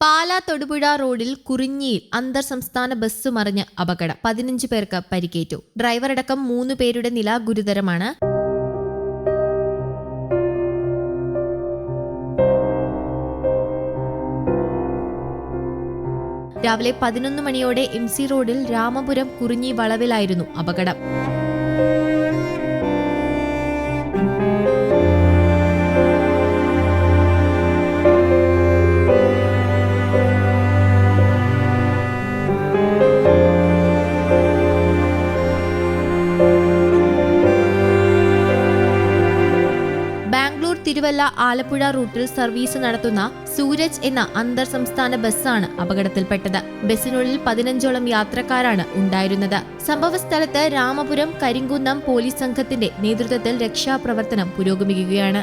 പാലാ തൊടുപുഴ റോഡിൽ കുറിഞ്ഞിയിൽ അന്തർ സംസ്ഥാന ബസ് മറിഞ്ഞ് അപകടം. പതിനഞ്ച് പേർക്ക് പരിക്കേറ്റു. ഡ്രൈവറടക്കം മൂന്ന് പേരുടെ നില ഗുരുതരമാണ്. രാവിലെ പതിനൊന്ന് മണിയോടെ എം സി റോഡിൽ രാമപുരം കുറിഞ്ഞി വളവിലായിരുന്നു അപകടം. തിരുവല്ല ആലപ്പുഴ റൂട്ടിൽ സർവീസ് നടത്തുന്ന സൂരജ് എന്ന അന്തർ സംസ്ഥാന ബസ്സാണ് അപകടത്തിൽപ്പെട്ടത്. ബസ്സിനുള്ളിൽ പതിനഞ്ചോളം യാത്രക്കാരാണ് ഉണ്ടായിരുന്നത്. സംഭവസ്ഥലത്ത് രാമപുരം കരിങ്കുന്നം പോലീസ് സംഘത്തിന്റെ നേതൃത്വത്തിൽ രക്ഷാപ്രവർത്തനം പുരോഗമിക്കുകയാണ്.